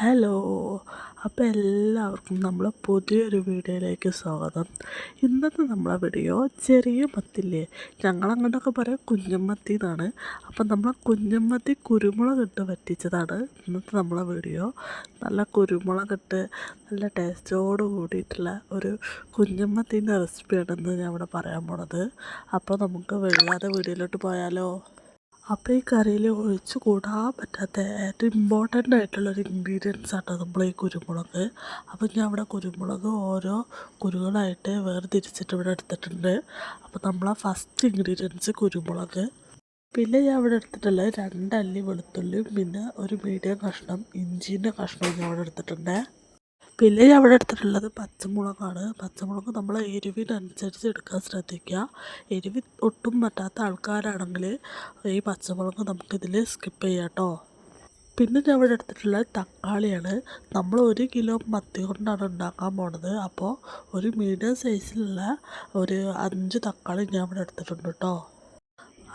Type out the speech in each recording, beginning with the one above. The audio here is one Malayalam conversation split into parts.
ഹലോ അപ്പോൾ എല്ലാവർക്കും നമ്മളെ പുതിയൊരു വീഡിയോയിലേക്ക് സ്വാഗതം. ഇന്നത്തെ നമ്മളെ വീഡിയോ ചെറിയ മത്തില്ലേ? ഞങ്ങളങ്ങോട്ടൊക്കെ പറയാം കുഞ്ഞമ്മത്തി എന്നാണ്. അപ്പം നമ്മളെ കുഞ്ഞമ്മത്തി കുരുമുളക് ഇട്ട് ഇന്നത്തെ നമ്മളെ വീഡിയോ നല്ല കുരുമുളകിട്ട് നല്ല ടേസ്റ്റോട് കൂടിയിട്ടുള്ള ഒരു കുഞ്ഞമ്മത്തിന്റെ റെസിപ്പിയാണ് ഇന്ന് ഞാൻ ഇവിടെ പറയാൻ പോണത്. അപ്പോൾ നമുക്ക് വെള്ളാതെ വീഡിയോയിലോട്ട് പോയാലോ? അപ്പോൾ ഈ കറിയിൽ ഒഴിച്ച് കൂടാൻ പറ്റാത്ത ഏറ്റവും ഇമ്പോർട്ടന്റ് ആയിട്ടുള്ളൊരു ഇൻഗ്രീഡിയൻസ് ആണ് നമ്മൾ ഈ കുരുമുളക്. അപ്പോൾ ഞാൻ അവിടെ കുരുമുളക് ഓരോ കുരുകളായിട്ട് വേർതിരിച്ചിട്ട് ഇവിടെ എടുത്തിട്ടുണ്ട്. അപ്പോൾ ആ ഫസ്റ്റ് ഇൻഗ്രീഡിയൻസ് കുരുമുളക്. പിന്നെ ഞാൻ ഇവിടെ എടുത്തിട്ടുള്ളത് രണ്ടല്ലി വെളുത്തുള്ളിയും പിന്നെ ഒരു മീഡിയം കഷ്ണം ഇഞ്ചീന്റെ കഷ്ണവും ഞാൻ ഇവിടെ എടുത്തിട്ടുണ്ട്. പിന്നെ ഞാൻ ഇവിടെ എടുത്തിട്ടുള്ളത് പച്ചമുളകാണ്. പച്ചമുളക് നമ്മൾ എരിവിനനുസരിച്ച് എടുക്കാൻ ശ്രദ്ധിക്കുക. എരിവ് ഒട്ടും പറ്റാത്ത ആൾക്കാരാണെങ്കിൽ ഈ പച്ചമുളക് നമുക്കിതിൽ സ്കിപ്പ് ചെയ്യാം കേട്ടോ. പിന്നെ ഞാൻ ഇവിടെ എടുത്തിട്ടുള്ളത് തക്കാളിയാണ്. നമ്മൾ ഒരു കിലോ മത്തി കൊണ്ടാണ് ഉണ്ടാക്കാൻ പോണത്. അപ്പോൾ ഒരു മീഡിയം സൈസിലുള്ള ഒരു അഞ്ച് തക്കാളി ഞാൻ ഇവിടെ എടുത്തിട്ടുണ്ട് കേട്ടോ.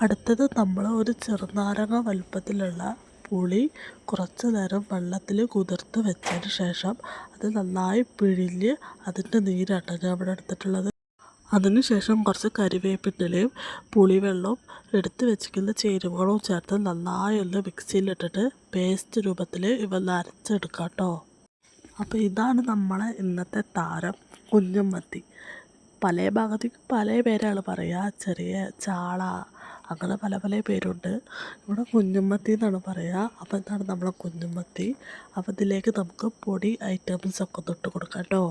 അടുത്തത് നമ്മൾ ഒരു ചെറുനാരങ്ങ വലുപ്പത്തിലുള്ള പുളി കുറച്ച് നേരം വെള്ളത്തിൽ കുതിർത്ത് വെച്ചതിന് ശേഷം അത് നന്നായി പിഴിഞ്ഞ് അതിന്റെ നീരാട്ടോ ഞാൻ ഇവിടെ എടുത്തിട്ടുള്ളത്. അതിന് ശേഷം കുറച്ച് കരിവേപ്പിന്റെലയും പുളിവെള്ളവും എടുത്ത് വെച്ചിരിക്കുന്ന ചേരുവകളും ചേർത്ത് നന്നായി ഒന്ന് മിക്സിയിലിട്ടിട്ട് പേസ്റ്റ് രൂപത്തിൽ ഇവ നരച്ചെടുക്കാം കേട്ടോ. അപ്പോൾ ഇതാണ് നമ്മളെ ഇന്നത്തെ താരം കുഞ്ഞമ്മത്തി. പല ഭാഗത്തേക്ക് പല പേരാണ് പറയുക ചെറിയ ചാള അങ്ങനെ പല പല പേരുണ്ട്. ഇവിടെ കുഞ്ഞുമത്തി എന്നാണ് പറയുക. അപ്പോൾ ഇതാണ് നമ്മളെ കുഞ്ഞുമത്തി അപ്പോൾ ഇതിലേക്ക് നമുക്ക് പൊടി ഐറ്റംസ് ഒക്കെ തൊട്ട് കൊടുക്കാം കേട്ടോ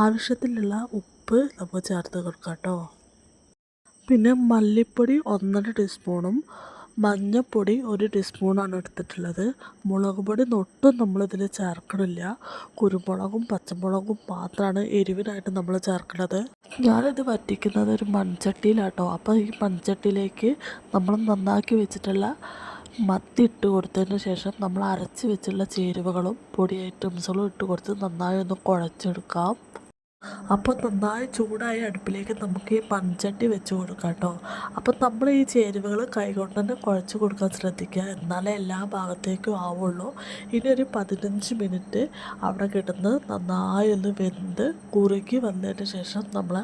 ആവശ്യത്തിലുള്ള ഉപ്പ് നമുക്ക് ചേർത്ത് കൊടുക്കാം കേട്ടോ പിന്നെ മല്ലിപ്പൊടി ഒന്നര ടീസ്പൂണും മഞ്ഞൾപ്പൊടി ഒരു ടീസ്പൂണാണ് എടുത്തിട്ടുള്ളത്. മുളക് പൊടി ഒട്ടും നമ്മളിതിൽ ചേർക്കണില്ല. കുരുമുളകും പച്ചമുളകും മാത്രമാണ് എരിവിനായിട്ട് നമ്മൾ ചേർക്കുന്നത് ഞാനിത് വറ്റിക്കുന്നത് ഒരു മൺചട്ടിയിലാട്ടോ. അപ്പോൾ ഈ മൺചട്ടിയിലേക്ക് നമ്മൾ നന്നാക്കി വെച്ചിട്ടുള്ള മത്തി ഇട്ട് കൊടുത്തതിന് ശേഷം നമ്മൾ അരച്ച് വെച്ചുള്ള ചേരുവകളും പൊടി ഐറ്റംസുകളും ഇട്ട് കൊടുത്ത് നന്നായി ഒന്ന് കുഴച്ചെടുക്കാം. അപ്പോൾ നന്നായി ചൂടായ അടുപ്പിലേക്ക് നമുക്ക് ഈ മൺചട്ടി വെച്ച് കൊടുക്കാം കേട്ടോ അപ്പോൾ നമ്മൾ ഈ ചേരുവകൾ കൈകൊണ്ട് തന്നെ കുഴച്ച് കൊടുക്കാൻ ശ്രദ്ധിക്കുക. എന്നാലേ എല്ലാ ഭാഗത്തേക്കും ആവുള്ളൂ. ഇനി ഒരു പതിനഞ്ച് മിനിറ്റ് അവിടെ കിടന്ന് നന്നായി ഒന്ന് വെന്ത് കുറുകി വന്നതിന് ശേഷം നമ്മൾ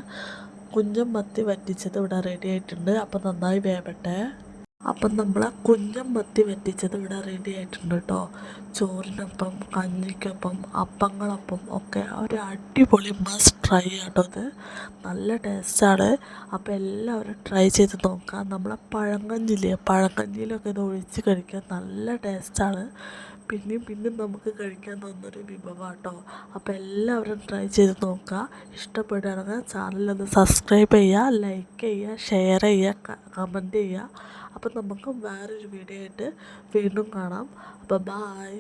കുഞ്ഞൻ മത്തി വറ്റിച്ചത് ഇവിടെ റെഡി ആയിട്ടുണ്ട്. അപ്പോൾ നന്നായി വേവട്ടെ. അപ്പം നമ്മൾ ആ കുഞ്ഞം മത്തി വറ്റിച്ചത് ഇവിടെ റെഡി ആയിട്ടുണ്ട് കേട്ടോ ചോറിനൊപ്പം കഞ്ഞിക്കൊപ്പം അപ്പങ്ങളൊപ്പം ഒക്കെ ഒരു അടിപൊളി മസ്റ്റ് ട്രൈ ആട്ടോ ഇത്. നല്ല ടേസ്റ്റാണ് അപ്പോൾ എല്ലാവരും ട്രൈ ചെയ്ത് നോക്കാം. നമ്മൾ പഴങ്കഞ്ഞില്ലേ പഴങ്കഞ്ഞിയിലൊക്കെ ഇത് ഒഴിച്ച് കഴിക്കാൻ നല്ല ടേസ്റ്റാണ് പിന്നെയും പിന്നെയും നമുക്ക് കഴിക്കാൻ തോന്നുന്നൊരു വിഭവം കേട്ടോ അപ്പോൾ എല്ലാവരും ട്രൈ ചെയ്ത് നോക്കുക ഇഷ്ടപ്പെടുകയാണെങ്കിൽ ചാനലൊന്ന് സബ്സ്ക്രൈബ് ചെയ്യുക ലൈക്ക് ചെയ്യുക ഷെയർ ചെയ്യുക കമന്റ് ചെയ്യുക. അപ്പോൾ നമുക്ക് വേറൊരു വീഡിയോ ആയിട്ട് വീണ്ടും കാണാം. അപ്പോൾ ബായ്